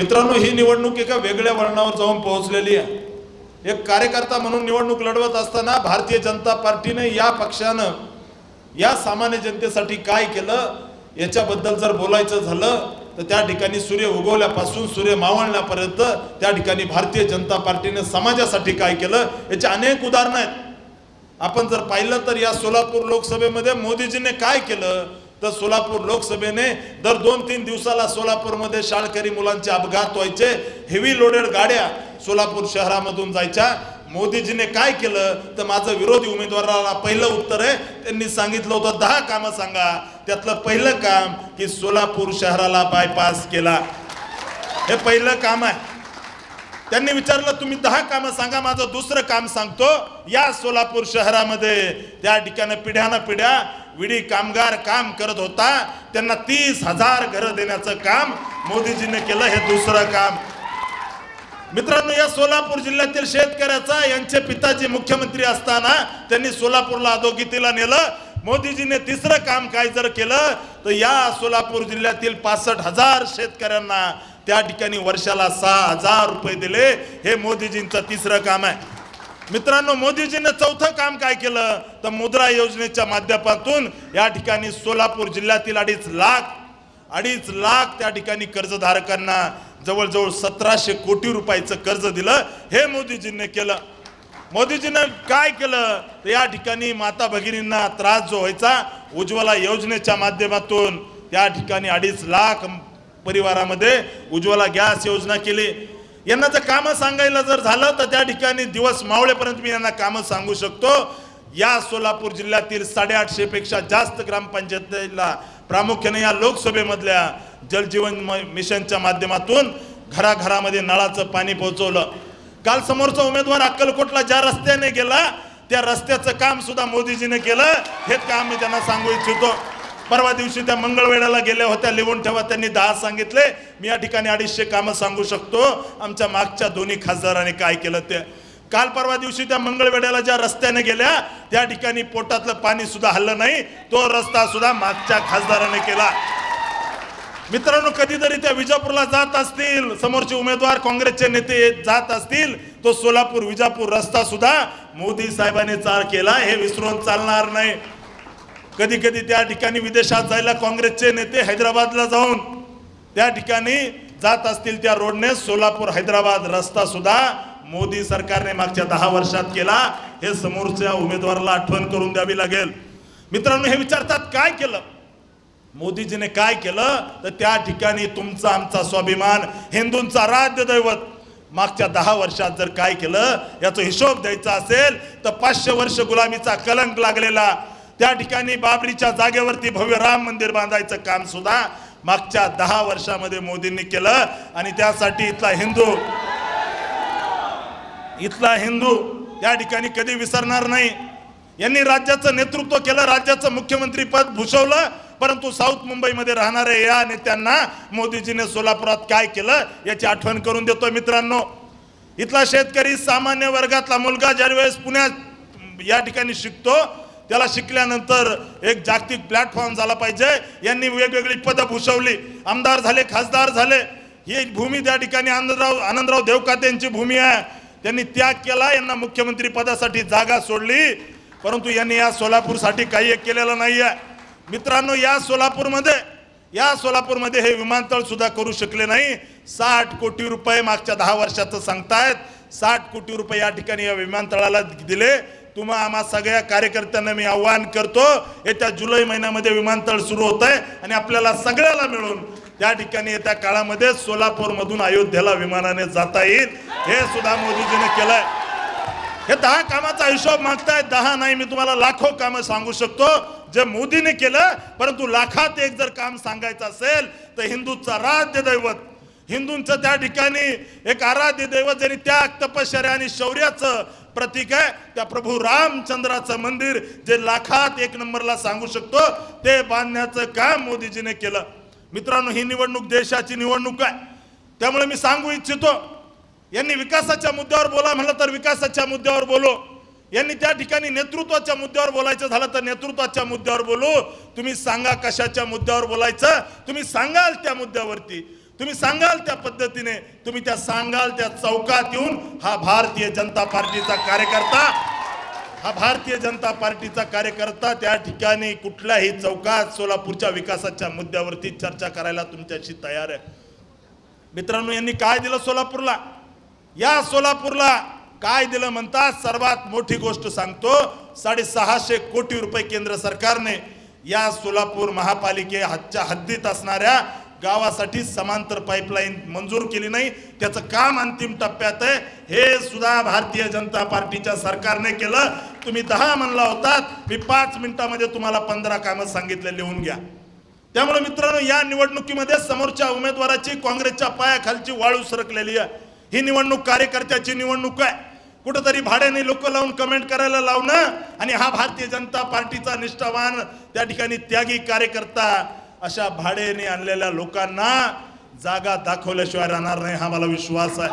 मित्रांनो ही निवडणूक एका वेगळ्या वळणावर जाऊन पोहोचलेली आहे. एक कार्यकर्ता म्हणून निवडणूक लढवत असताना भारतीय जनता पार्टीने या पक्षानं या सामान्य जनतेसाठी काय केलं याच्याबद्दल जर बोलायचं झालं तर त्या ठिकाणी सूर्य उगवल्यापासून सूर्य मावळण्यापर्यंत त्या ठिकाणी भारतीय जनता पार्टीने समाजासाठी काय केलं याचे अनेक उदाहरणं आहेत. आपण जर पाहिलं तर या सोलापूर लोकसभेमध्ये मोदीजीने काय केलं तर सोलापूर लोकसभेने दर दोन तीन दिवसाला सोलापूरमध्ये शाळकरी मुलांचे अपघात व्हायचे. हेवी लोडेड गाड्या सोलापूर शहरामधून जायच्या. मोदीजीने काय केलं? तर माझं विरोधी उमेदवाराला पहिलं उत्तर आहे. त्यांनी सांगितलं होतं दहा कामं सांगा. त्यातलं पहिलं काम की सोलापूर शहराला बायपास केला. हे पहिलं काम आहे. त्यांनी विचारलं तुम्ही दहा कामं सांगा माझं दुसरं काम सांगतो. या सोलापूर शहरामध्ये त्या ठिकाणी पिढ्यानं पिढ्या विडी कामगार काम करत होता. त्यांना तीस हजार घरं देण्याचं काम मोदीजीने केलं. हे दुसरं काम. मित्रांनो या सोलापूर जिल्ह्यातील शेतकऱ्याचा यांचे पिताजी मुख्यमंत्री असताना त्यांनी सोलापूरला अधोगतीला नेलं. मोदीजीने तिसरं काम काय जर केलं तर या सोलापूर जिल्ह्यातील पासष्ट हजार शेतकऱ्यांना त्या ठिकाणी वर्षाला सहा हजार रुपये दिले. हे मोदीजींचं तिसरं काम आहे. मित्रांनो मोदीजीने चौथं काम काय केलं? तर मुद्रा योजनेच्या माध्यमातून या ठिकाणी सोलापूर जिल्ह्यातील अडीच लाख अडीच लाख त्या ठिकाणी कर्जधारकांना जवळजवळ सतराशे कोटी रुपयाचं कर्ज दिलं. हे मोदीजींनी केलं. मोदीजीनं काय केलं? तर या ठिकाणी माता भगिनींना त्रास जो व्हायचा उज्ज्वला योजनेच्या माध्यमातून त्या ठिकाणी अडीच लाख परिवारामध्ये उज्ज्वला गॅस योजना केली. यांना जर कामं सांगायला जर झालं तर त्या ठिकाणी दिवस मावळेपर्यंत मी यांना कामं सांगू शकतो. या सोलापूर जिल्ह्यातील साडेआठशेपेक्षा जास्त ग्रामपंचायतीला प्रामुख्याने या लोकसभेमधल्या जलजीवन म- मिशनच्या माध्यमातून घराघरामध्ये नळाचं पाणी पोहोचवलं. काल समोरचा उमेदवार अक्कलकोटला ज्या रस्त्याने गेला त्या रस्त्याचं काम सुद्धा मोदीजीने केलं. हे काम मी त्यांना सांगू इच्छितो. परवा दिवशी त्या मंगळवेढ्याला गेल्या होत्या लिहून ठेवा त्यांनी दहा सांगितले. मी या ठिकाणी अडीचशे कामं सांगू शकतो. आमच्या मागच्या दोन्ही खासदारांनी काय केलं ते. काल परवा दिवशी त्या मंगळवेड्याला ज्या रस्त्याने गेल्या त्या ठिकाणी पोटातलं पाणी सुद्धा हल्लं नाही. तो रस्ता सुद्धा मागच्या खासदाराने केला. मित्रांनो कधीतरी त्या विजापूरला जात असतील समोरचे उमेदवार काँग्रेसचे नेते जात असतील तो सोलापूर विजापूर रस्ता सुद्धा मोदी साहेबांनी चार केला. हे विसरून चालणार नाही. कधी कधी त्या ठिकाणी विदेशात जायला काँग्रेसचे नेते हैदराबादला जाऊन त्या ठिकाणी जात असतील त्या रोडने सोलापूर हैदराबाद रस्ता सुद्धा मोदी सरकारने मागच्या दहा वर्षात केला. हे समोरच्या उमेदवाराला आठवण करून द्यावी लागेल. मित्रांनो हे विचारतात काय केलं? मोदीजीने काय केलं? तर त्या ठिकाणी तुमचा आमचा स्वाभिमान हिंदूंचा राज्य दैवत मागच्या दहा वर्षात जर काय केलं याचा हिशोब द्यायचा असेल तर पाचशे वर्ष गुलामीचा कलंक लागलेला त्या ठिकाणी बाबरीच्या जागेवरती भव्य राम मंदिर बांधायचं काम सुद्धा मागच्या दहा वर्षामध्ये मोदींनी केलं. आणि त्यासाठी इथला हिंदू इथला हिंदू या ठिकाणी कधी विसरणार नाही. यांनी राज्याचं नेतृत्व केलं राज्याचं मुख्यमंत्री पद भूषवलं परंतु साऊथ मुंबईमध्ये राहणाऱ्या या नेत्यांना मोदीजीने सोलापुरात काय केलं याची आठवण करून देतो मित्रांनो. इथला शेतकरी सामान्य वर्गातला मुलगा ज्यावेळेस पुण्यात या ठिकाणी शिकतो त्याला शिकल्यानंतर एक जागतिक प्लॅटफॉर्म झाला पाहिजे. यांनी वेगवेगळी पदं भूषवली. आमदार झाले खासदार झाले. ही भूमी त्या ठिकाणी आनंदराव आनंदराव देवकाते यांची भूमी आहे. त्यांनी त्याग केला यांना मुख्यमंत्री पदासाठी जागा सोडली. परंतु यांनी या सोलापूरसाठी काही एक केलेलं नाही आहे मित्रांनो या सोलापूरमध्ये या सोलापूरमध्ये हे विमानतळ सुद्धा करू शकले नाही. साठ कोटी रुपये मागच्या दहा वर्षाचं सांगतायत. साठ कोटी रुपये या ठिकाणी या विमानतळाला दिले. तुम्हा आम्हा सगळ्या कार्यकर्त्यांना मी आव्हान करतो येत्या जुलै महिन्यामध्ये विमानतळ सुरू होत आहे आणि आपल्याला सगळ्याला मिळून त्या ठिकाणी येत्या काळामध्ये सोलापूरमधून अयोध्येला विमानाने जाता येईल. हे सुद्धा मोदीजीने केलंय. हे दहा कामाचा हिशोब मागताय दहा नाही मी तुम्हाला लाखो कामं सांगू शकतो जे मोदीने केलं परंतु लाखात एक जर काम सांगायचं असेल तर हिंदूचा राध्य दैवत हिंदूंचं त्या ठिकाणी एक आराध्य दैवत ज्यांनी त्याग तपश्चर्या आणि शौर्याचं प्रतीक आहे. त्या प्रभू रामचंद्राचं मंदिर जे लाखात एक नंबरला सांगू शकतो ते बांधण्याचं काम मोदीजीने केलं. मित्रांनो ही निवडणूक देशाची निवडणूक आहे. त्यामुळे मी सांगू इच्छितो यांनी विकासाच्या मुद्द्यावर बोला म्हणलं तर विकासाच्या मुद्द्यावर बोलो. यांनी त्या ठिकाणी नेतृत्वाच्या मुद्द्यावर बोलायचं झालं तर नेतृत्वाच्या मुद्द्यावर बोलू. तुम्ही सांगा कशाच्या मुद्द्यावर बोलायचं? तुम्ही सांगाल त्या मुद्द्यावरती. तुम्ही सांगाल त्या पद्धतीने तुम्ही त्या सांगाल त्या चौकात येऊन हा भारतीय जनता पार्टीचा कार्यकर्ता हा भारतीय जनता पार्टीचा कार्यकर्ता त्या ठिकाणी कुठल्याही चौकात सोलापूरच्या विकासाच्या मुद्द्यावरती चर्चा करायला तुमच्याशी तयार आहे. मित्रांनो यांनी काय दिलं सोलापूरला? या सोलापूरला काय दिलं म्हणतात सर्वात मोठी गोष्ट सांगतो साडेसहाशे कोटी रुपये केंद्र सरकारने या सोलापूर महापालिके हातच्या हद्दीत असणाऱ्या गावासाठी समांतर पाईपलाईन मंजूर केली नाही. त्याचं काम अंतिम टप्प्यात आहे. हे सुद्धा भारतीय जनता पार्टीच्या सरकारने केलं. तुम्ही दहा म्हणला होतात मी पाच मिनिटामध्ये तुम्हाला पंधरा कामं सांगितले लिहून घ्या. त्यामुळे मित्रांनो या निवडणुकीमध्ये समोरच्या उमेदवाराची काँग्रेसच्या पायाखालची वाळू सरकलेली आहे. ही निवडणूक कार्यकर्त्याची निवडणूक आहे. कुठंतरी भाड्याने लोक लावून कमेंट करायला लावणं आणि हा भारतीय जनता पार्टीचा निष्ठावान त्या ठिकाणी त्यागी कार्यकर्ता अशा भाड्याने आणलेल्या लोकांना जागा दाखवल्याशिवाय राहणार नाही हा मला विश्वास आहे.